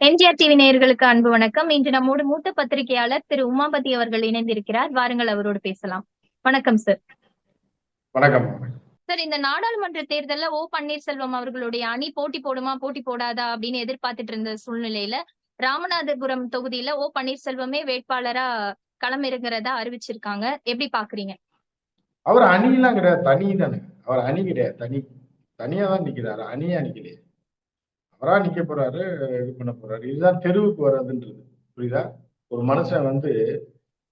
MGR TV நேயர்களுக்கு அன்பு வணக்கம். இன்று நம்மோடு மூத்த பத்திரிகையாளர் திரு உமாபதி அவர்கள் இணைந்திருக்கிறார். வாருங்கள் அவரோடு பேசலாம். வணக்கம் சார் வணக்கம். சார் இந்த நாடாளுமன்ற தேர்தல்ல ஓ பன்னீர்செல்வம் அவர்களுடைய அணி போட்டி போடுமா போட்டி போடாதா அப்படின்னு எதிர்பார்த்துட்டு இருந்த சூழ்நிலையில ராமநாதபுரம் தொகுதியில ஓ பன்னீர்செல்வமே வேட்பாளரா களம் இறங்குறதா அறிவிச்சிருக்காங்க. எப்படி பாக்குறீங்க? அவர் அணியெல்லாம் கிடையாது. தனி தானே. அவர் அணி கிடையாது. தனி தனியா தான் நிக்கிறாரு. அணியா நிக்கலையே அவரா நிக்க போறாரு இது பண்ண போறாரு. இதுதான் தெருவுக்கு வர்றதுன்றது. புரியுதா? ஒரு மனுஷன் வந்து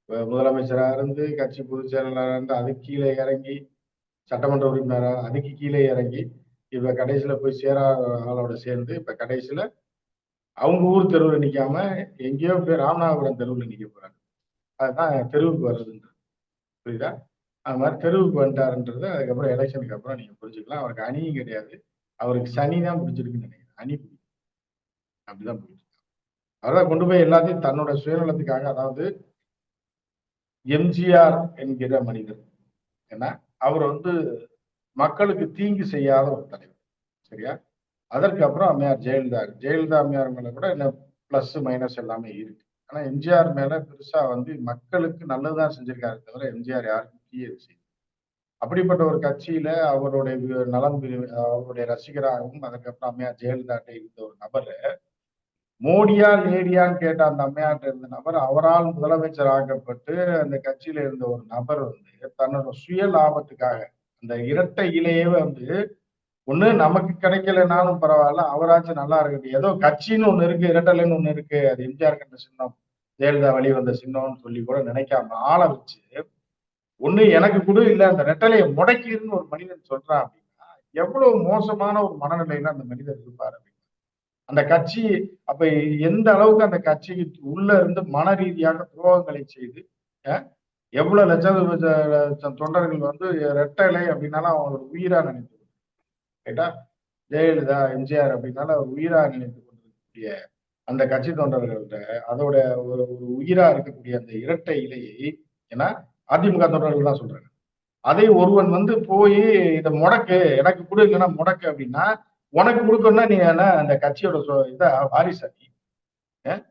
அஹ், முதலமைச்சரா இருந்து கட்சி பொதுச் செயலாளராக இருந்து அதுக்கு கீழே இறங்கி சட்டமன்ற உறுப்பினராக அதுக்கு கீழே இறங்கி இப்ப கடைசியில போய் சேரா ஆளோட சேர்ந்து இப்ப கடைசியில அவங்க ஊர் தெருவில் நிக்காம எங்கேயோ போய் ராமநாதபுரம் தெருவில் நிக்க போறாங்க அதுதான் தெருவுக்கு வர்றதுன்றது. புரியுதா? அது மாதிரி தெருவுக்கு வந்துட்டாருன்றது அதுக்கப்புறம் எலெக்ஷனுக்கு அப்புறம் நீங்க புரிஞ்சுக்கலாம். அவருக்கு அணியும் கிடையாது. அவருக்கு சனி தான் பிடிச்சிருக்குன்னு நினைக்கிறேன். அணி அப்படிதான் போயிட்டு இருக்கு. கொண்டு போய் எல்லாத்தையும் தன்னோட சுயநலத்துக்காக அதாவது எம்ஜிஆர் என்கிற மனிதர். ஏன்னா அவர் வந்து மக்களுக்கு தீங்கு செய்யாத ஒரு தலைவர். சரியா? அதற்கு அப்புறம் அம்மையார் ஜெயலலிதா ஜெயலலிதா அம்மையார் மேல கூட என்ன பிளஸ் மைனஸ் எல்லாமே இருக்கு. ஆனா எம்ஜிஆர் மேல பெருசா வந்து மக்களுக்கு நல்லதுதான் செஞ்சிருக்காரு தவிர எம்ஜிஆர் யாருக்கும் தீய செய்யும் அப்படிப்பட்ட ஒரு கட்சியில அவருடைய நலம் அவருடைய ரசிகராகவும் அதுக்கப்புறம் அம்மையார் ஜெயலலிதாட்ட இருந்த ஒரு நபர் மோடியா லேடியான்னு கேட்ட அந்த அம்மையார்ட்ட இருந்த நபர் அவரால் முதலமைச்சர் ஆக்கப்பட்டு அந்த கட்சியில இருந்த ஒரு நபர் வந்து தன்னோட சுய லாபத்துக்காக அந்த இரட்டை இலையே வந்து ஒண்ணு நமக்கு கிடைக்கலனாலும் பரவாயில்ல அவராச்சும் நல்லா இருக்கட்டும். ஏதோ கட்சின்னு ஒண்ணு இருக்கு இரட்டலைன்னு ஒண்ணு இருக்கு அது எம்ஜிஆர் கண்ட சின்னம் ஜெயலலிதா வழி வந்த சின்னம்னு சொல்லி கூட நினைக்காம ஆள வச்சு ஒண்ணு எனக்கு கூட இல்ல அந்த ரெட்டலையை முடக்கிருன்னு ஒரு மனிதன் சொல்றான் அப்படின்னா எவ்வளவு மோசமான ஒரு மனநிலையில அந்த மனிதர் இருப்பார் அப்படின்னு அந்த கட்சி அப்ப எந்த அளவுக்கு அந்த கட்சிக்கு உள்ள இருந்து மன ரீதியாக துரோகங்களை செய்து எவ்வளவு லட்சம் லட்சம் தொண்டர்கள் வந்து ரெட்டலை அப்படின்னாலும் அவங்களோட உயிரா நினைத்து கேட்டா ஜெயலலிதா எம்ஜிஆர் அப்படின்னால அவர் உயிரா நினைத்து கொண்டிருக்கக்கூடிய அந்த கட்சி தொண்டர்கள்ட்ட அதோட ஒரு ஒரு உயிரா இருக்கக்கூடிய அந்த இரட்டை இலையை ஏன்னா அதிமுக தொண்டர்கள் தான் சொல்றாங்க. அதை ஒருவன் வந்து போய் இதை முடக்கு எனக்கு கொடு இல்லைன்னா முடக்கு அப்படின்னா உனக்கு கொடுக்கணும்னா நீ என்ன அந்த கட்சியோட இதை இத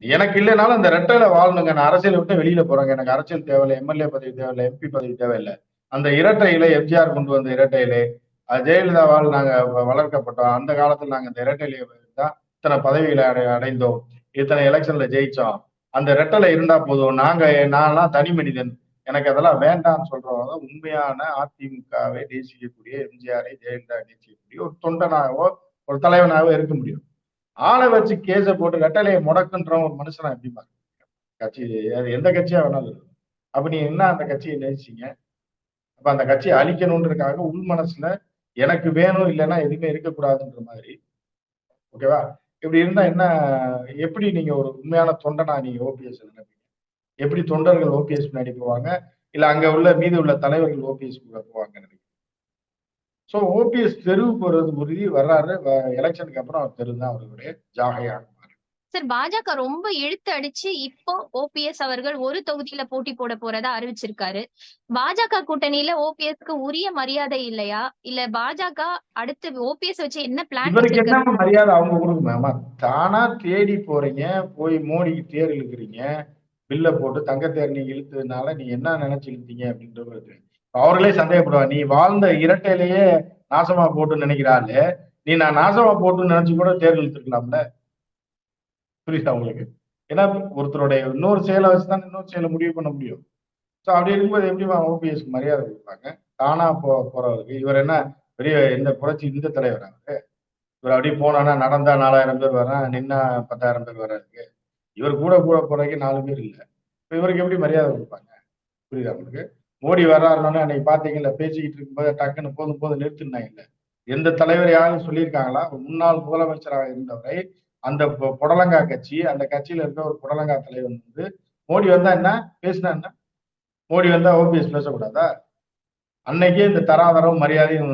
எனக்கு இல்லைனாலும் அந்த ரெட்டையில வாழணுங்க. நான் அரசியலை விட்டு வெளியில போறாங்க. எனக்கு அரசியல் தேவையில்லை எம்எல்ஏ பதவி தேவையில்லை எம்பி பதவி தேவையில்லை. அந்த இரட்டையில எம்ஜிஆர் கொண்டு வந்த இரட்டை ஜெயலலிதா அது ஜெயலலிதாவால் நாங்க வ- வளர்க்கப்பட்டோம். அந்த காலத்துல நாங்க இந்த இரட்டையில தான் இத்தனை பதவிகளை அடை அடைந்தோம். இத்தனை எலெக்ஷன்ல ஜெயிச்சோம். அந்த ரெட்டலை இருந்தா போதும். நாங்க நான்லாம் தனி மனிதன். எனக்கு அதெல்லாம் வேண்டாம்னு சொல்றவங்க உண்மையான அதிமுகவை நேசிக்கக்கூடிய எம்ஜிஆரை ஜெயலலிதா நேசிக்கக்கூடிய ஒரு தொண்டனாகவோ ஒரு தலைவனாகவோ இருக்க முடியும். ஆளை வச்சு கேஸை போட்டு ரெட்டலையை முடக்குன்ற ஒரு மனுஷனா எப்படி பாருங்க கட்சி அது எந்த கட்சியா வேணாலும் அப்ப நீ என்ன அந்த கட்சியை நேசிச்சீங்க அப்ப அந்த கட்சியை அழிக்கணுன்றதுக்காக உள் மனசுல எனக்கு வேணும் இல்லைன்னா எதுவுமே இருக்கக்கூடாதுன்ற மாதிரி. ஓகேவா? இப்படி இருந்தா என்ன எப்படி நீங்க ஒரு உண்மையான தொண்டனா நீங்க ஓபிஎஸ் நினைப்பீங்க? எப்படி தொண்டர்கள் ஓபிஎஸ் பின்னாடி போவாங்க? இல்ல அங்க உள்ள மீதி உள்ள தலைவர்கள் ஓபிஎஸ் கூட போவாங்க நினைக்கிறேன் ஸோ ஓபிஎஸ் தெருவுக்கு வர்றது உறுதி வர்றாரு எலெக்ஷனுக்கு அப்புறம் அவர் தெரு தான் அவருடைய ஜாகையாக சார் பாஜக ரொம்ப இழுத்து அடிச்சு இப்போ ஓபிஎஸ் அவர்கள் ஒரு தொகுதியில போட்டி போட போறதா அறிவிச்சிருக்காரு. பாஜக கூட்டணியில ஓபிஎஸ்க்கு உரிய மரியாதை இல்லையா? இல்ல பாஜக அடுத்து ஓபிஎஸ் வச்சு என்ன பிளான் மரியாதை அவங்க கொடுக்குமா தானா தேடி போறீங்க போய் மோடிக்கு தேர் இழுக்கிறீங்க பில்ல போட்டு தங்க தேர் நீங்க இழுத்ததுனால நீ என்ன நினைச்சு இழுத்தீங்க அப்படின்றது. அவர்களே சந்தேகப்படுவாங்க நீ வாழ்ந்த இரட்டையிலேயே நாசமா போட்டு நினைக்கிறாள் நீ நான் நாசமா போட்டுன்னு நினைச்சு கூட தேர் இழுத்துருக்கலாம்ல? புரியுதா உங்களுக்கு? ஏன்னா ஒருத்தருடைய இன்னொரு செயலை வச்சுதான் இன்னொரு செயலை முடிவு பண்ண முடியும். ஸோ அப்படி இருக்கும்போது எப்படி ஓபிஎஸ்க்கு மரியாதை கொடுப்பாங்க? தானா போ போறவருக்கு. இவர் என்ன பெரிய இந்த புரட்சி இந்த தலைவர் அவரு? இவர் அப்படியே போனானா நடந்தா நாலாயிரம் பேர் வரான் நின்னா பத்தாயிரம் பேர் வர்றாருக்கு இவர் கூட கூட போறதுக்கு நாலு பேர் இல்லை. இப்போ இவருக்கு எப்படி மரியாதை கொடுப்பாங்க? புரியுதா உங்களுக்கு? மோடி வர்றாருன்னு அன்னைக்கு பாத்தீங்கல்ல பேசிக்கிட்டு இருக்கும்போது டக்குன்னு போதும் போதும் நிறுத்தினாங்க. இல்லை எந்த தலைவர் யாரும் சொல்லியிருக்காங்களா? முன்னாள் முதலமைச்சராக இருந்தவரை அந்த புடலங்கா கட்சி அந்த கட்சியில இருக்க ஒரு புடலங்கா தலைவர் வந்து மோடி வந்தா என்ன? பேசினா என்ன? மோடி வந்தா ஓபிஎஸ் பேசக்கூடாதா? அன்னைக்கே இந்த தராதரம் மரியாதையும்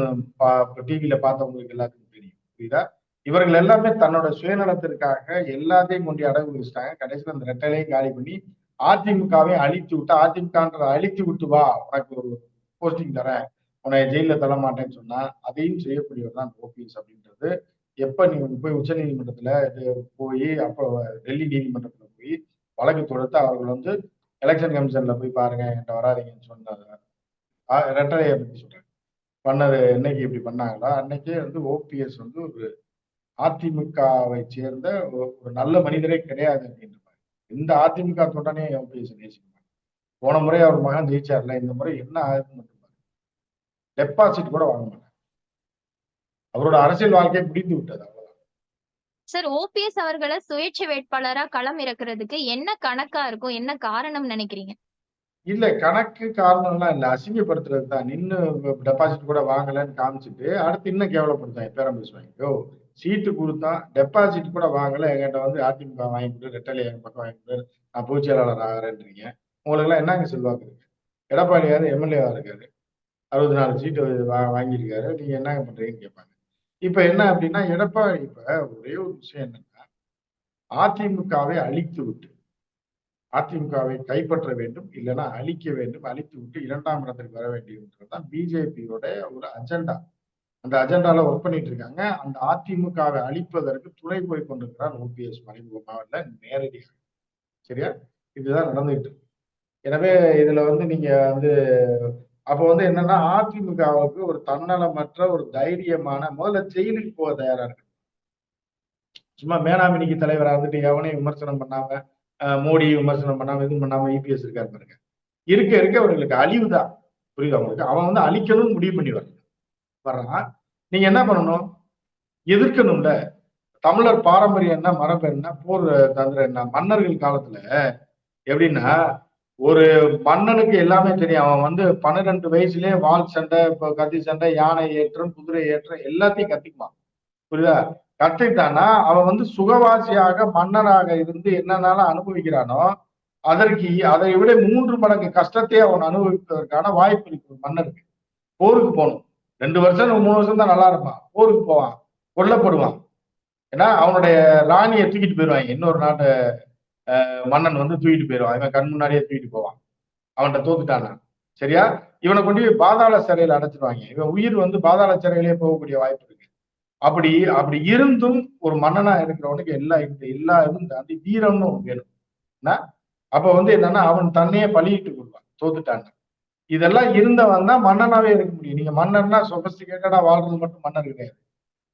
டிவியில பார்த்தவங்களுக்கு எல்லாத்துக்கும் தெரியும். புரியுதா? இவர்கள் எல்லாமே தன்னோட சுயநலத்திற்காக எல்லாத்தையும் கொண்டு அடகு வச்சுட்டாங்க கடைசியில் அந்த ரெட்டலையும் காலி பண்ணி அதிமுகவை அழித்து விட்டு அதிமுகன்றதை அழித்து விட்டு வா உனக்கு ஒரு போஸ்டிங் தரேன். உன்னை ஜெயில தர மாட்டேன்னு சொன்னா அதையும் செய்யக்கூடியவர் தான் ஓபிஎஸ் அப்படின்றது. எப்ப நீங்க போய் உச்ச நீதிமன்றத்துல போய் அப்போ டெல்லி நீதிமன்றத்துல போய் வழக்கு தொடுத்து அவர்கள் வந்து எலெக்ஷன் கமிஷன்ல போய் பாருங்க என்கிட்ட வராதீங்கன்னு சொன்னாங்க. ஆ- பத்தி சொல்றேன். பண்ணது என்னைக்கு இப்படி பண்ணாங்களோ? அன்னைக்கே வந்து ஓபிஎஸ் வந்து ஒரு அதிமுகவை சேர்ந்த ஒரு நல்ல மனிதரே கிடையாது அப்படின்ற மாதிரி. இந்த அதிமுக தொண்டனே ஓபிஎஸ் நேசிப்பாங்க போன முறை அவர் மகன் ஜெயிச்சார்ல இந்த முறை என்ன ஆகுதுன்னு டெபாசிட் கூட வாங்க மாட்டாங்க. அவரோட அரசியல் வாழ்க்கையை பிடித்து விட்டது சார் ஓபிஎஸ் அவர்களை சுயேட்சை வேட்பாளரா களம் இறக்குறதுக்கு என்ன கணக்கா இருக்கும்? என்ன காரணம் நினைக்கிறீங்க? இல்ல கணக்கு காரணம்லாம் இல்ல. அசிங்கப்படுத்துறது தான். நின்னு டெபாசிட் கூட வாங்கலைன்னு காமிச்சிட்டு அடுத்து இன்னும் கேவலப்படுத்தாங்க பேரம் பேசுவாங்க யோ சீட்டு கொடுத்தா டெபாசிட் கூட வாங்கல. என்கிட்ட வந்து அதிமுக வாங்கி கொடு ரெட்டலை என் பக்கம் வாங்கி கொடு நான் பொதுச் செயலாளர் ஆகிறேன்றீங்க. உங்களுக்கு எல்லாம் என்னங்க செல்வாக்கு இருக்கு? எடப்பாடியாரு எம்எல்ஏவா இருக்காரு. அறுபத்தி நாலு சீட்டு வாங்கியிருக்காரு. நீங்க என்னங்க பண்றீங்கன்னு கேட்பாங்க இப்ப என்ன அப்படின்னா எடப்பாடி இப்ப ஒரே ஒரு விஷயம் என்னன்னா அதிமுகவை அழித்து விட்டு அதிமுகவை கைப்பற்ற வேண்டும் இல்லைன்னா அழிக்க வேண்டும் அழித்து விட்டு இரண்டாம் இடத்திற்கு வர வேண்டியதுதான் பிஜேபியோட ஒரு அஜெண்டா. அந்த அஜெண்டால ஒர்க் பண்ணிட்டு இருக்காங்க. அந்த அதிமுகவை அழிப்பதற்கு துணை போய் கொண்டிருக்கிறார் ஓபிஎஸ் மறைமுகமாக நேரடியாக. சரியா? இதுதான் நடந்துகிட்டு இருக்கு. எனவே இதுல வந்து நீங்க வந்து அப்போ வந்து என்னன்னா அதிமுகவுக்கு ஒரு தன்னலமற்ற ஒரு தைரியமான முதல்ல ஜெயிலுக்கு போக தயாரா இருக்கு. சும்மா மேனாமினிக்கு தலைவர் இருந்துட்டு எவனையும் விமர்சனம் பண்ணாம மோடி விமர்சனம் பண்ணாம இது பண்ணாம இபிஎஸ் இருக்காரு பாருங்க. இருக்க இருக்க அவர்களுக்கு அழிவு தான். புரியுது அவங்களுக்கு அவன் வந்து அழிக்கணும்னு முடிவு பண்ணி வர்றான். வர்றான். நீங்க என்ன பண்ணணும்? எதிர்க்கணும்ல. தமிழர் பாரம்பரியம் என்ன மரபு என்ன போர் தந்திரம் என்ன? மன்னர்கள் காலத்துல எப்படின்னா ஒரு மன்னனுக்கு எல்லாமே தெரியும். அவன் வந்து பன்னிரெண்டு வயசுலயே வால் சண்டை இப்போ கத்தி சண்டை யானை ஏற்றம் குதிரை ஏற்றம் எல்லாத்தையும் கத்திக்குவான். புரியுதா? கத்துக்கிட்டானா அவன் வந்து சுகவாசியாக மன்னராக இருந்து என்னன்னாலும் அனுபவிக்கிறானோ அதற்கு அதை விட மூன்று மடங்கு கஷ்டத்தை அவன் அனுபவிப்பதற்கான வாய்ப்பு இருக்கு மன்னருக்கு போருக்கு போகணும். ரெண்டு வருஷம் மூணு வருஷம் தான் நல்லா இருப்பான். போருக்கு போவான். கொல்லப்படுவான். ஏன்னா அவனுடைய ராணியை தூக்கிட்டு போயிடுவாங்க இன்னொரு நாட்டு மன்னன் வந்து தூக்கிட்டு போயிடுவான் இவன் கண் முன்னாடியே தூக்கிட்டு போவான். அவன்கிட்ட தோத்துட்டானா? சரியா? இவனை கொண்டு போய் பாதாள சிறையில் அடைச்சிருவாங்க. இவன் உயிர் வந்து பாதாள சிறையிலே போகக்கூடிய வாய்ப்பு இருக்கு. அப்படி அப்படி இருந்தும் ஒரு மன்னனா இருக்கிறவனுக்கு எல்லா இந்த எல்லா இதுவும் தாண்டி வீரம்னு ஒண்ணு வேணும். என்ன? அப்ப வந்து என்னன்னா அவன் தன்னையே பழியிட்டு கொள்வான். தோத்துட்டான் இதெல்லாம் இருந்தவன் தான் மன்னனாவே இருக்க முடியும். நீங்க மன்னர்னா சொபஸ்டிகேட்டடா வாழ்றது மட்டும் மன்னர் கிடையாது.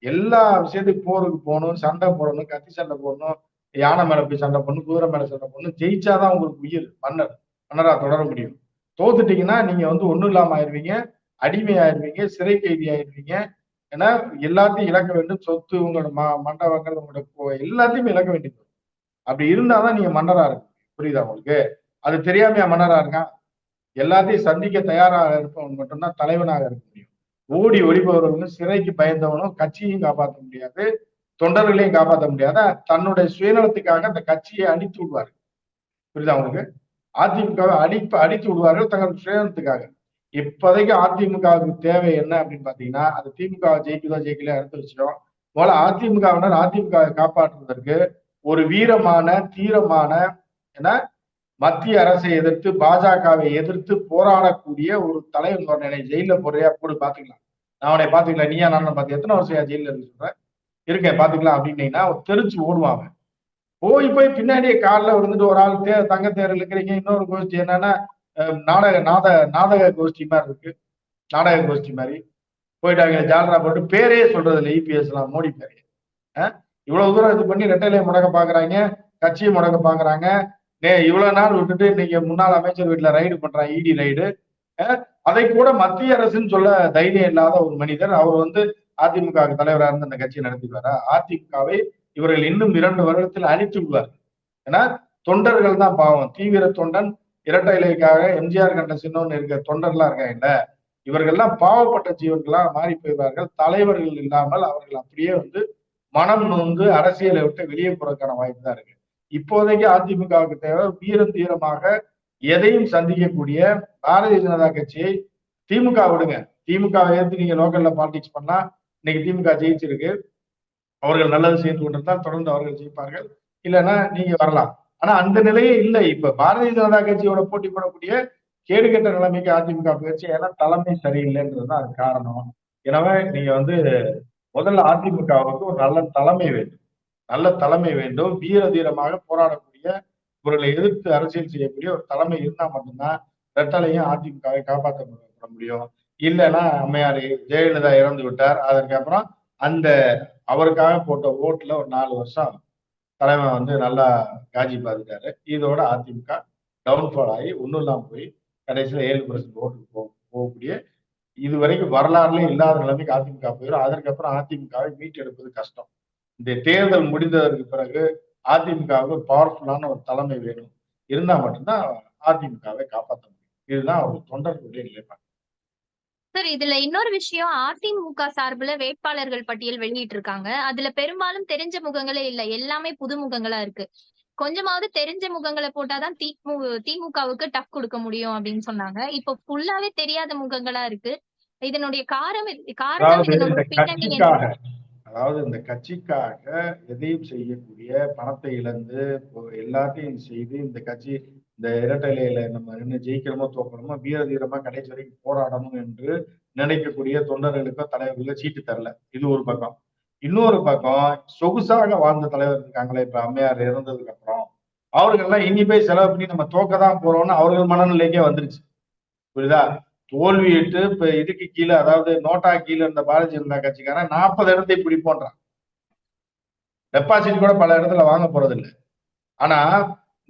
எல்லா விஷயத்துக்கு போருக்கு போகணும் சண்டை போடணும் கத்தி சண்டை போடணும் யானை மேல போய் சண்டை பண்ணு குதிரை மேல சண்டை பண்ணு ஜெயிச்சாதான் உங்களுக்கு உயிர் மன்னர் மன்னரா தொடர முடியும். தோத்துட்டீங்கன்னா நீங்க வந்து ஒண்ணும் இல்லாம ஆயிடுவீங்க அடிமை ஆயிடுவீங்க சிறை கைதி ஆயிடுவீங்க ஏன்னா எல்லாத்தையும் இழக்க வேண்டும். சொத்து உங்களோட ம மண்டபங்கள் உங்களோட எல்லாத்தையுமே இழக்க வேண்டியது. அப்படி இருந்தாதான் நீங்க மன்னரா இருக்கு புரியுதா உங்களுக்கு? அது தெரியாமையா மன்னரா இருக்கான் எல்லாத்தையும் சந்திக்க தயாராக இருப்பவன் மட்டும்தான் தலைவனாக இருக்க முடியும். ஓடி ஒளிபவர்களும் சிறைக்கு பயந்தவனும் கட்சியும் காப்பாற்ற முடியாது. தொண்டர்களையும் காப்பாற்ற முடியாத? தன்னுடைய சுயநலத்துக்காக அந்த கட்சியை அழித்து விடுவார்கள். புரியுதா உங்களுக்கு? அதிமுகவை அடிப்ப அடித்து விடுவார்கள் தங்கள் சுயநலத்துக்காக. இப்போதைக்கு அதிமுகவுக்கு தேவை என்ன அப்படின்னு பாத்தீங்கன்னா அது திமுக ஜெயிக்குதோ ஜெயிக்கலையோ அடுத்த வச்சிடும் போல அதிமுகவினர் அதிமுகவை காப்பாற்றுவதற்கு ஒரு வீரமான தீரமான என்ன? மத்திய அரசை எதிர்த்து பாஜகவை எதிர்த்து போராடக்கூடிய ஒரு தலைவன் என்னை ஜெயில போறியா? கூட பாத்துக்கலாம். நான் அவனை பாத்துக்கலாம் நீயா நான் பார்த்து எத்தனை வருஷம் ஜெயில இருக்கு சொல்றேன் இருக்கேன் பாத்துக்கலாம் அப்படின்னீங்கன்னா அவன் தெரிச்சு ஓடுவாங்க போய் போய் பின்னாடியே காலில் விழுந்துட்டு ஒரு ஆள் தே தங்க தேர்தல் இருக்கிறீங்க இன்னொரு கோஷ்டி என்னன்னா நாடக நாத நாடக கோஷ்டி மாதிரி இருக்கு. நாடக கோஷ்டி மாதிரி. போயிட்டாங்க ஜாலரா போட்டு பேரே சொல்றது இல்லை இபிஎஸ்லாம் மோடி பேரே. இவ்வளவு தூரம் இது பண்ணி ரெட்டையிலே முடக்க பாக்குறாங்க கட்சியை முடக்க பாக்குறாங்க. நே இவ்வளவு நாள் விட்டுட்டு இன்னைக்கு முன்னாள் அமைச்சர் வீட்டுல ரைடு பண்றாங்க இடி ரைடு. அதை கூட மத்திய அரசுன்னு சொல்ல தைரியம் இல்லாத ஒரு மனிதர். அவர் வந்து அதிமுக தலைவராக இருந்து அந்த கட்சியை நடத்திடுவாரா? அதிமுகவை இவர்கள் இன்னும் இரண்டு வருடத்தில் அழித்து விடுவார் ஏன்னா தொண்டர்கள் தான் பாவம். தீவிர தொண்டன் இரட்டை இலைக்காக எம்ஜிஆர் கண்ட சின்னோன்னு இருக்க தொண்டர்லாம் இருக்காங்கல்ல இவர்கள்லாம் பாவப்பட்ட ஜீவர்களா மாறி போயிருவார்கள் தலைவர்கள் இல்லாமல் அவர்கள் அப்படியே வந்து மனம் நொந்து அரசியலை விட்டு வெளியே போறதுக்கான வாய்ப்பு தான் இருக்கு. இப்போதைக்கு அதிமுகவுக்கு தேவை வீரம் தீரமாக எதையும் சந்திக்கக்கூடிய பாரதிய ஜனதா கட்சியை திமுக விடுங்க. திமுக ஏற்று நீங்க லோக்கல்ல பாலிடிக்ஸ் பண்ணா இன்னைக்கு திமுக ஜெயிச்சிருக்கு. அவர்கள் நல்லது செய்து கொண்டிருந்தால் தொடர்ந்து அவர்கள் ஜெயிப்பார்கள். இல்லைன்னா நீங்க வரலாம். ஆனா அந்த நிலையே இல்லை. இப்ப பாரதிய ஜனதா கட்சியோட போட்டி போடக்கூடிய கேடுகெட்ட நிலைமைக்கு அதிமுக போயிடுச்சு ஏன்னா தலைமை சரியில்லைன்றதுதான் அது காரணம். எனவே நீங்க வந்து முதல்ல அதிமுகவுக்கு ஒரு நல்ல தலைமை வேண்டும். நல்ல தலைமை வேண்டும். வீர தீரமாக போராடக்கூடிய இவர்களை எதிர்த்து அரசியல் செய்யக்கூடிய ஒரு தலைமை இருந்தா மட்டும்தான் ரெட்டலையும் அதிமுகவை காப்பாற்ற முடியும். இல்லைன்னா அம்மையார் ஜெயலலிதா இறந்து விட்டார். அதற்கப்புறம் அந்த அவருக்காக போட்ட ஓட்டுல ஒரு நாலு வருஷம் தலைமை வந்து நல்லா காஜி பார்த்துட்டாரு. இதோட அதிமுக டவுன்ஃபால் ஆகி ஒன்றும் இல்லாமல் போய் கடைசியில் ஏழு பர்சன்ட் ஓட்டுக்கு போக போகக்கூடிய இது வரைக்கும் வரலாறுலயே இல்லாத நிலைமைக்கு அதிமுக போயிடும் அதற்கப்புறம் அதிமுகவை மீட்டெடுப்பது கஷ்டம். இந்த தேர்தல் முடிந்ததற்கு பிறகு அதிமுகவுக்கு பவர்ஃபுல்லான ஒரு தலைமை வேணும். இருந்தால் மட்டும்தான் அதிமுகவை காப்பாற்ற முடியும். இதுதான் ஒரு தொண்டர்களுடைய நிலைப்பாடு. சார் இதுல இன்னொரு விஷயம் அதிமுக சார்புல வேட்பாளர்கள் பட்டியல் வெளியிட்டு இருக்காங்க அதுல பெரும்பாலும் தெரிஞ்ச முகங்களே இல்ல. எல்லாமே புது முகங்களா இருக்கு. கொஞ்சமாவது தெரிஞ்ச முகங்களை போட்டாதான் திமு திமுகவுக்கு டஃப் கொடுக்க முடியும் அப்படின்னு சொன்னாங்க. இப்போ ஃபுல்லாவே தெரியாத முகங்களா இருக்கு. இதனுடைய காரணம் காரணம் அதாவது இந்த இதனுடைய பின்னணி அதாவது இந்த கட்சிக்காக எதையும் செய்யக்கூடிய பணத்தை இழந்து எல்லாத்தையும் செய்து இந்த கட்சி இந்த இரட்டையில நம்ம என்ன ஜெயிக்கிறோமோ தோக்கணுமோ வீர தீரமா கடைசி வரைக்கும் போராடணும் என்று நினைக்கக்கூடிய தொண்டர்களுக்கோ தலைவர்களுக்கோ சீட்டு தரல. இது ஒரு பக்கம். இன்னொரு பக்கம் சொகுசாக வாழ்ந்த தலைவர் இருக்காங்களே இப்ப அம்மையார் இறந்ததுக்கு அப்புறம் அவர்கள்லாம் இனி போய் செலவு பண்ணி நம்ம தோக்க தான் போறோம்னு அவர்கள் மனநிலைக்கே வந்துருச்சு. புரியுதா? தோல்வியிட்டு இப்ப இதுக்கு கீழே அதாவது நோட்டா கீழே இருந்த பாரதிய ஜனதா கட்சிக்காரன் நாற்பது இடத்தை பிடிப்போன்றான். டெபாசிட் கூட பல இடத்துல வாங்க போறது இல்லை ஆனா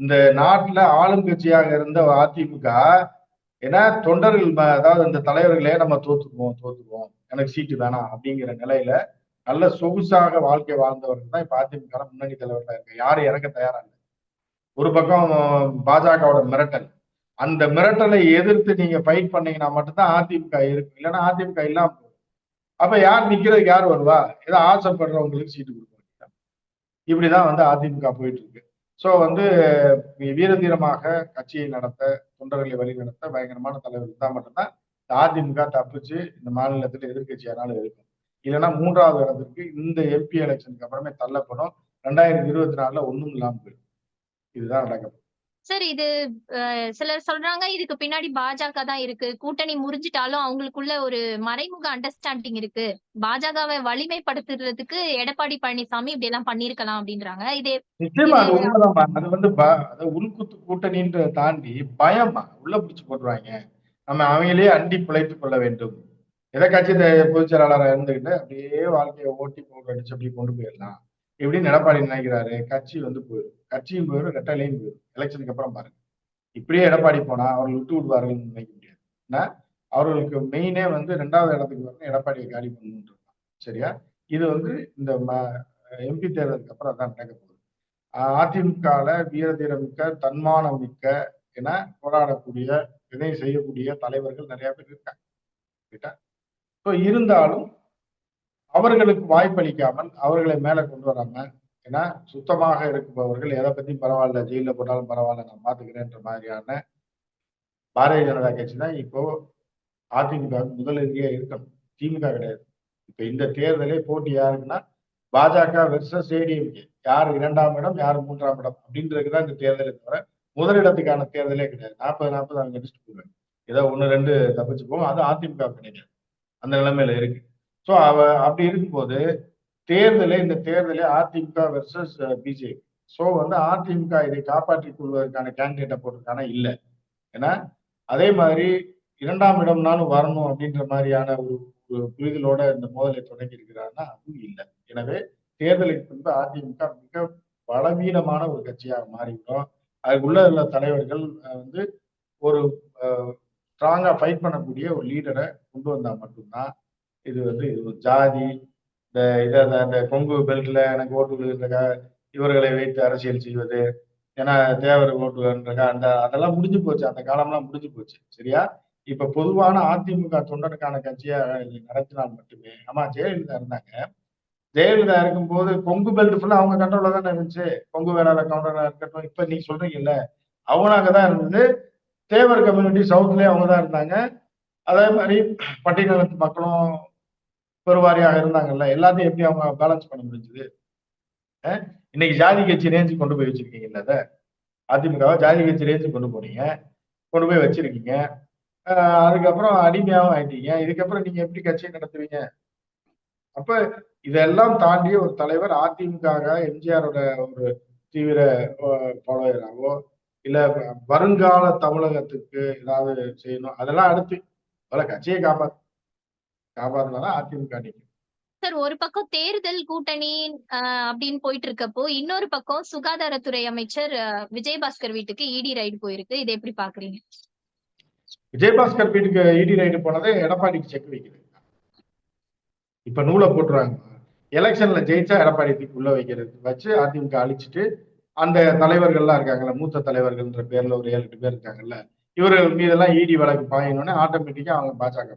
இந்த நாட்டுல ஆளும் கட்சியாக இருந்த அதிமுக ஏன்னா தொண்டர்கள் அதாவது இந்த தலைவர்களே நம்ம தோத்துக்குவோம் தோத்துக்குவோம். எனக்கு சீட்டு வேணாம் அப்படிங்கிற நிலையில நல்ல சொகுசாக வாழ்க்கை வாழ்ந்தவர்கள் தான் இப்ப அதிமுக முன்னணி தலைவர்களா இருக்கு. யாரும் இறக்க தயாரா இல்லை. ஒரு பக்கம் பாஜகவோட மிரட்டல். அந்த மிரட்டலை எதிர்த்து நீங்க ஃபைட் பண்ணீங்கன்னா மட்டும்தான் அதிமுக இருக்கும். இல்லைன்னா அதிமுக இல்லாம போகும். அப்ப யார் நிக்கிறதுக்கு யார் வருவா? ஏதோ ஆசைப்படுறவங்களுக்கு சீட்டு கொடுக்க வேண்டியதுதான். இப்படிதான் வந்து அதிமுக போயிட்டு இருக்கு. ஸோ வந்து வீரதீரமாக கட்சியை நடத்த தொண்டர்களை வழி நடத்த பயங்கரமான தலைவர் இருந்தால் மட்டும்தான் அதிமுக தப்பிச்சு இந்த மாநிலத்தில் எதிர்கட்சியானாலும் இருக்கும் இல்லைன்னா மூன்றாவது இடத்துக்கு இந்த எம்பி எலெக்ஷனுக்கு அப்புறமே தள்ளப்படும். ரெண்டாயிரத்தி இருபத்தி நாலுல ஒன்றும் இல்லாமல் போயிடும். இதுதான் நடக்கும் சார் இது சிலர் சொல்றாங்க இதுக்கு பின்னாடி பாஜக தான் இருக்கு. கூட்டணி முறிஞ்சிட்டாலும் அவங்களுக்குள்ள ஒரு மறைமுக அண்டர்ஸ்டாண்டிங் இருக்கு. பாஜகவை வலிமைப்படுத்துறதுக்கு எடப்பாடி பழனிசாமி இப்படி எல்லாம் பண்ணிருக்கலாம் அப்படின்றாங்க. இது அது வந்து உள்குத்து கூட்டணின்ற தாண்டி பயமா? உள்ள பிடிச்சு போடுறாங்க. நம்ம அவங்களே அண்டி பிழைத்துக் கொள்ள வேண்டும். எதை கட்சி பொதுச் செயலாளராக இருந்துகிட்டு அப்படியே வாழ்க்கையை ஓட்டி போட்டு அடிச்சு அப்படியே கொண்டு போயிடலாம். எப்படின்னு எடப்பாடி நினைக்கிறாரு? கட்சி வந்து போயிடும் கட்சியும் போயிடும் ரெட்டலையும் போயிடும் எலெக்ஷனுக்கு அப்புறம் பாருங்க. இப்படியே எடப்பாடி போனா அவர்கள் விட்டு விடுவார்கள் நினைக்க முடியாது. ஏன்னா அவர்களுக்கு மெயினே வந்து ரெண்டாவது இடத்துக்கு வரணும் எடப்பாடியை காலி பண்ணணுன்றது சரியா? இது வந்து இந்த எம்பி தேர்தலுக்கு அப்புறம் அதான் நடக்க போகுது. அதிமுகவில் வீரதீரமிக்க தன்மானம் மிக்க என போராடக்கூடிய இதை செய்யக்கூடிய தலைவர்கள் நிறைய பேர் இருக்காங்க. ரைட்டா ஸோ இருந்தாலும் அவர்களுக்கு வாய்ப்பளிக்காமல் அவர்களை மேலே கொண்டு வராம ஏன்னா சுத்தமாக இருப்பவர்கள் எதை பத்தியும் பரவாயில்ல ஜெயில போட்டாலும் பரவாயில்ல நான் பாத்துக்கிறேன்ற மாதிரியான பாரதிய ஜனதா கட்சி தான் இப்போ அதிமுக முதலீதியா இருக்கணும். திமுக கிடையாது. இப்ப இந்த தேர்தலே போட்டி யாருக்குன்னா பாஜக வெர்சஸ் ஏடிஎம்கே யார் இரண்டாம் இடம் யார் மூன்றாம் இடம் அப்படின்றதுக்கு தான் இந்த தேர்தலை தவிர முதலிடத்துக்கான தேர்தலே கிடையாது. நாற்பது நாற்பது அவங்க அடிச்சுட்டு போடுவாங்க. ஏதோ ஒன்று ரெண்டு தப்பிச்சு போகும். அது அதிமுக கிடையாது அந்த நிலைமையில இருக்கு. ஸோ அவ அப்படி இருக்கும்போது தேர்தலே இந்த தேர்தலே அதிமுக வெர்சஸ் பிஜேபி ஸோ வந்து அதிமுக இதை காப்பாற்றிக் கொள்வதற்கான கேண்டிடேட்டை போட்டிருக்கான? இல்லை. ஏன்னா அதே மாதிரி இரண்டாம் இடம்னாலும் வரணும் அப்படின்ற மாதிரியான ஒரு புரிதலோட இந்த மோதலை தொடங்கி இருக்கிறாருன்னா அதுவும் இல்லை. எனவே தேர்தலுக்கு பின்பு அதிமுக மிக பலவீனமான ஒரு கட்சியாக மாறிவிடும். அதுக்குள்ள உள்ள தலைவர்கள் வந்து ஒரு ஸ்ட்ராங்காக ஃபைட் பண்ணக்கூடிய ஒரு லீடரை கொண்டு வந்தால் மட்டும்தான் இது வந்து இது ஒரு ஜாதி இந்த இதை அந்த- அந்த கொங்கு பெல்ட்ல எனக்கு ஓட்டு விழுகின்றக்கா இவர்களை வைத்து அரசியல் செய்வது ஏன்னா தேவர் ஓட்டுன்றக்கா அந்த அதெல்லாம் முடிஞ்சு போச்சு அந்த காலம்லாம் முடிஞ்சு போச்சு சரியா? இப்ப பொதுவான அதிமுக தொண்டனுக்கான கட்சியா நடத்தினால் மட்டுமே ஆமா ஜெயலலிதா இருந்தாங்க. ஜெயலலிதா இருக்கும்போது கொங்கு பெல்ட் ஃபுல்லா அவங்க கண்ட்ரோல தானே இருந்துச்சு. கொங்கு வேளாளர் கவுண்டரா இருக்கட்டும் இப்ப நீங்க சொல்றீங்கல்ல அவங்க தான் இருந்தது தேவர் கம்யூனிட்டி சவுத்லயே அவங்க தான் இருந்தாங்க. அதே மாதிரி பட்டியலத்து மக்களும் பெருவாரியாக இருந்தாங்கல்ல எல்லாத்தையும் எப்படி அவங்க பேலன்ஸ் பண்ண முடிஞ்சது? இன்னைக்கு ஜாதி கட்சி ரேஞ்சு கொண்டு போய் வச்சிருக்கீங்கல்ல அதை? அதிமுகவை ஜாதி கட்சி ரேஞ்சு கொண்டு போனீங்க கொண்டு போய் வச்சிருக்கீங்க. அதுக்கப்புறம் அடிமையாகவும் ஆயிட்டீங்க. இதுக்கப்புறம் நீங்க எப்படி கட்சியை நடத்துவீங்க? அப்ப இதெல்லாம் தாண்டி ஒரு தலைவர் அதிமுக எம்ஜிஆரோட ஒரு தீவிர ஃபாலோயராவோ இல்ல வருங்கால தமிழகத்துக்கு ஏதாவது செய்யணும் அதெல்லாம் அடுத்து. முதல்ல கட்சியை காப்பாத்து காப்பாத்தினாதான் அதிமுக நிற்கும் சார் ஒரு பக்கம் தேர்தல் கூட்டணி அப்படின்னு போயிட்டு இருக்கப்போ இன்னொரு பக்கம் சுகாதாரத்துறை அமைச்சர் விஜயபாஸ்கர் வீட்டுக்கு இடி ரைடு போயிருக்கு. இதை எப்படி பாக்குறீங்க விஜயபாஸ்கர் வீட்டுக்கு இடி ரைடு போனதே எடப்பாடிக்கு செக் வைக்கிறது இப்ப நூலை போட்டுருவாங்க எலெக்ஷன்ல ஜெயிச்சா எடப்பாடி உள்ள வைக்கிறது வச்சு அதிமுக அழிச்சிட்டு அந்த தலைவர்கள்லாம் இருக்காங்கல்ல மூத்த தலைவர்கள்ன்ற பேர்ல ஒரு ஏழு எட்டு பேர் இருக்காங்கல்ல இவர்கள் மீதெல்லாம் இடி வழக்கு பாயினோடனே ஆட்டோமேட்டிக்கா அவங்க பாஜக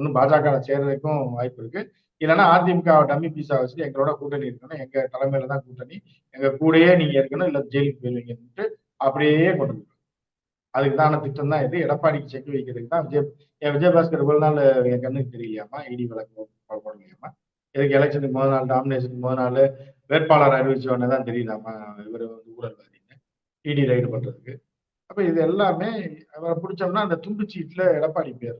இன்னும் பாஜக சேர்றதுக்கும் வாய்ப்பு இருக்கு. இல்லைன்னா அதிமுக டம்மி பீஸா வச்சுட்டு எங்களோட கூட்டணி இருக்கணும். எங்க தலைமையில தான் கூட்டணி. எங்க கூடயே நீங்க இருக்கணும். இல்ல ஜெயிலுக்கு போயிருவீங்கன்ட்டு அப்படியே கொண்டு போயிடும் அதுக்கு தான திட்டம் தான் இது. எடப்பாடிக்கு செக் வைக்கிறதுக்கு தான் விஜய் என் விஜயபாஸ்கர் இவ்வளவு நாள் என் கண்ணுக்கு தெரியலையாமா இடி வழக்கு போடலையாமா எதுக்கு எலெக்ஷனுக்கு முதல் நாள் டாமினேஷனுக்கு முதல் நாள் வேட்பாளர் அறிவிச்ச உடனே தான் தெரியலாமா இவர் வந்து ஊழல்வாதின்னு. இடி ரைடு பண்றதுக்கு. அப்ப இது எல்லாமே அவரை பிடிச்சோம்னா அந்த துண்டு சீட்ல எடப்பாடி பேர்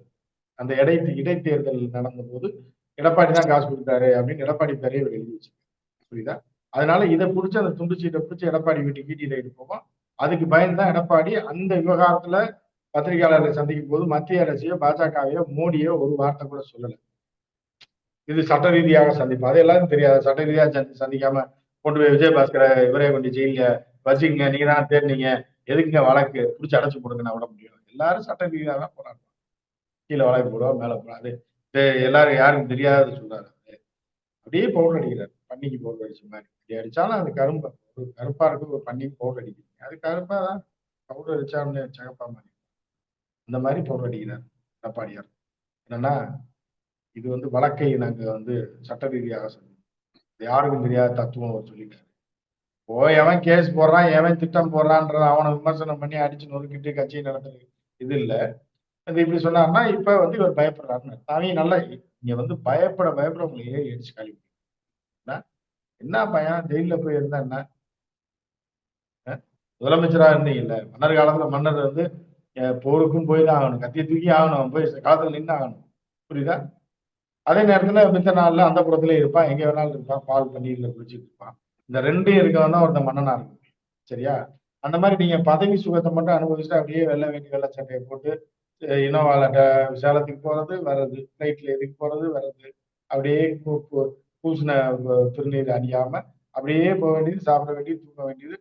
அந்த இடை இடைத்தேர்தல் நடந்த போது எடப்பாடி தான் காசு கொடுத்தாரு அப்படின்னு எடப்பாடி பேரே இவர் எழுதி வச்சு புரியுதா? அதனால இதை பிடிச்சி அந்த துண்டு சீட்டை பிடிச்சி எடப்பாடி வீட்டுக்கு கீட்டியில எடுப்போமா போவோம் அதுக்கு பயந்தான் எடப்பாடி அந்த விவகாரத்துல பத்திரிகையாளர்களை சந்திக்கும் போது மத்திய அரசையோ பாஜகவையோ மோடியோ ஒரு வார்த்தை கூட சொல்லல. இது சட்ட ரீதியாக சந்திப்போம். அது எல்லாரும் தெரியாது. சட்ட ரீதியாக சந்தி சந்திக்காம கொண்டு போய் விஜயபாஸ்கரை இவரே கொண்டு ஜெயில வச்சுக்கங்க. நீங்க தான் தேர்னீங்க எதுக்குங்க வழக்கு? பிடிச்சி அடைச்சு கொடுங்க நான் விட முடியும் எல்லாரும் சட்ட ரீதியாக தான் போராடுவாங்க. கீழே வழக்கு போடுவோம் மேலே போடாது எல்லாரும் யாருக்கும் தெரியாதது சொல்றாரு அப்படியே பவுடர் அடிக்கிறாரு. பண்ணிக்கு பவுடர் அடிச்ச மாதிரி. இப்படி அடிச்சாலும் அது கரும்பு ஒரு கருப்பா இருக்கு ஒரு பண்ணி பவுடர் அடிக்கிறீங்க அது கருப்பா தான். பவுடர் அடிச்சான்னு சகப்பா மாதிரி. இந்த மாதிரி பவுடர் அடிக்கிறார். எடப்பாடியார். என்னன்னா இது வந்து வழக்கை நாங்கள் வந்து சட்ட ரீதியாக சொன்னோம் யாருக்கும் தெரியாத தத்துவம் அவர் சொல்லிட்டாரு. ஓ எவன் கேஸ் போடுறான் எவன் திட்டம் போடுறான்றத அவனை விமர்சனம் பண்ணி அடிச்சு நொறுக்கிட்டு கட்சியை நடத்துறது. இது இல்லை. அது இப்படி சொன்னார்னா இப்ப வந்து இவர் பயப்படுறாருன்னு தானே நல்லா இங்க வந்து பயப்பட பயப்பட உங்களை ஏறி அடிச்சு காலி என்ன? பயம் ஜெயில போய் இருந்தா என்ன? முதலமைச்சரா இருந்தீங்கல்ல மன்னர் காலத்துல மன்னர் வந்து போருக்கும் போய் தான் ஆகணும். கத்தியை தூக்கி ஆகணும். அவன் போய் காலத்துல நின்று ஆகணும். புரியுதா? அதே நேரத்துல மித்த நாள்ல அந்த புறத்துல இருப்பான். எங்க வேணாலும் இருப்பான். பால் பன்னீர்ல குடிச்சிட்டு இருப்பான். இந்த ரெண்டும் இருக்கவன் தான் ஒருத்தன் மன்னனா இருக்கும் சரியா? அந்த மாதிரி நீங்க பதவி சுகத்தை மட்டும் அனுபவிச்சுட்டு அப்படியே வெள்ளை வேண்டி வெள்ளை சட்டையை போட்டு இனோவால சேலத்துக்கு போறது வர்றது ஃப்ளைட்ல எதுக்கு போறது வர்றது. அப்படியே பூசின திருநீர் அணியாம அப்படியே போக வேண்டியது சாப்பிட வேண்டியது தூங்க வேண்டியது.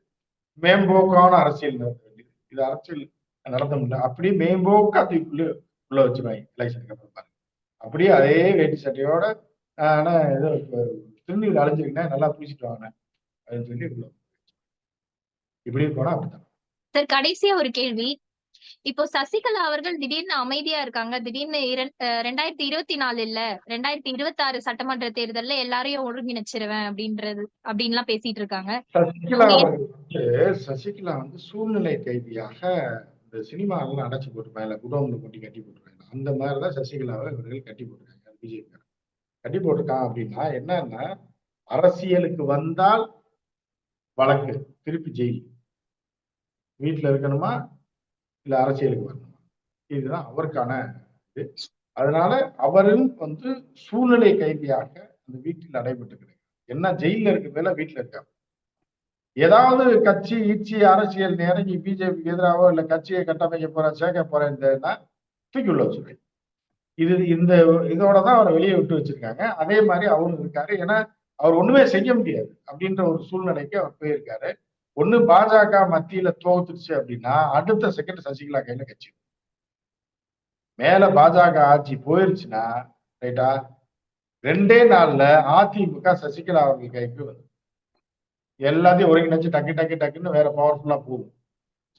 மேம்போக்கான அரசியல் நடத்த வேண்டியது. இது அரசியல் நடத்த முடியல. அப்படியே மேம்போக்கா தூக்குள்ளே உள்ள வச்சிருவாங்க எலெக்ஷனுக்கு அப்புறம் பாருங்க. அப்படியே அதே வேட்டி சட்டையோட ஆனா ஏதோ திருநீர் அலைஞ்சிருக்கேன் நல்லா பூசிட்டு வாங்க அப்படின்னு சொல்லி உள்ள இப்படி போனா அப்படித்தான். சார் கடைசியா ஒரு கேள்வி. இப்போ சசிகலா அவர்கள் திடீர்னு அமைதியா இருக்காங்க. திடீர்னு ரெண்டாயிரத்தி இருபத்தி நாலு இல்ல ரெண்டாயிரத்தி இருபத்தி ஆறு சட்டமன்ற தேர்தல்ல எல்லாரையும் ஒருங்கிணைச்சிருவேன் அப்படின்றது அப்படின்னு எல்லாம் பேசிட்டு இருக்காங்க. சசிகலா வந்து சூழ்நிலை கைதியாக இந்த சினிமா எல்லாம் அடைச்சு போட்டுருப்பாங்க. குடோன்ல கொட்டி கட்டி போட்டுருக்காங்க. அந்த மாதிரிதான் சசிகலாவை இவர்கள் கட்டி போட்டிருக்காங்க. பிஜேபி கட்டி போட்டிருக்கான் அப்படின்னா என்னன்னா அரசியலுக்கு வந்தால் வழக்கு. திருப்பி ஜெயில். வீட்டுல இருக்கணுமா? இல்ல அரசியலுக்கு வரணுமா? இதுதான் அவருக்கான இது. அதனால அவரும் வந்து சூழ்நிலை கைதியாக அந்த வீட்டில் நடைபெற்று கிடையாது என்ன ஜெயில இருக்க மேல வீட்டுல இருக்காங்க ஏதாவது கட்சி ஈச்சி அரசியல் இறங்கி பிஜேபிக்கு எதிராகவோ இல்ல கட்சியை கட்டமைக்க போற சேர்க்க போறேன்னா தூக்கி உள்ள வச்சிருக்கேன் இது இந்த இதோட தான் அவரை வெளியே விட்டு வச்சிருக்காங்க. அதே மாதிரி அவரும் இருக்காரு. ஏன்னா அவர் ஒண்ணுமே செய்ய முடியாது அப்படின்ற ஒரு சூழ்நிலைக்கு அவர் போயிருக்காரு. ஒண்ணு பாஜக மத்தியில தோத்துருச்சு அப்படின்னா அடுத்த செகண்ட் சசிகலா கையில கட்சி. மேல பாஜக ஆட்சி போயிருச்சுன்னா ரைட்டா ரெண்டே நாள்ல அதிமுக சசிகலா அவங்க கைக்கு வந்து எல்லாத்தையும் ஒருங்கிணைச்சு டக்கு டக்கு டக்குன்னு வேற பவர்ஃபுல்லா போகும்.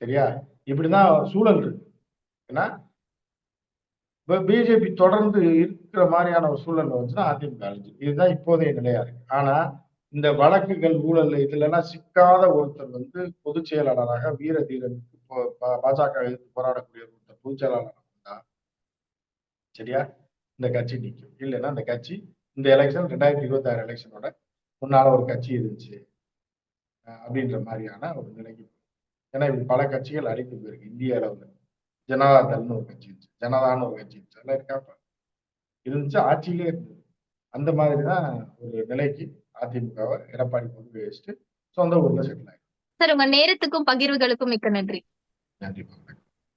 சரியா? இப்படிதான் சூழல் இருக்கு. ஏன்னா பிஜேபி தொடர்ந்து இருக்கிற மாதிரியான ஒரு சூழல் வந்துச்சுன்னா அதிமுக அழிஞ்சு இதுதான் இப்போதைய நிலையா இருக்கு. ஆனா இந்த வழக்குகள் ஊழல் இதுலன்னா சிக்காத ஒருத்தர் வந்து பொதுச் செயலாளராக வீர தீரனுக்கு பாஜக எதிர்த்து போராடக்கூடிய ஒருத்தர் பொதுச் செயலாளராக இருந்தா சரியா? இந்த கட்சி நிற்கும் இல்லைன்னா இந்த கட்சி இந்த எலெக்ஷன் ரெண்டாயிரத்தி இருபத்தி ஆறு எலெக்ஷனோட முன்னால ஒரு கட்சி இருந்துச்சு. அப்படின்ற மாதிரியான ஒரு நிலைக்கு ஏன்னா இப்படி பல கட்சிகள் அழித்து போயிருக்கு. இந்திய அளவுல. ஜனதா தள்னு ஒரு கட்சி இருந்துச்சு. ஜனதான்னு ஒரு கட்சி இருந்துச்சு. அதெல்லாம் இருக்காப்ப? இருந்துச்சு ஆட்சியிலே இருந்தது. அந்த மாதிரி தான் ஒரு நிலைக்கு அதிமுகவை எடப்பாடி கொண்டு போய் வச்சுட்டு சொந்த ஊர்ல செட்டில் ஆயிடும். சார் உங்க நேரத்துக்கும் பகிர்வுகளுக்கும் மிக்க நன்றி. நன்றி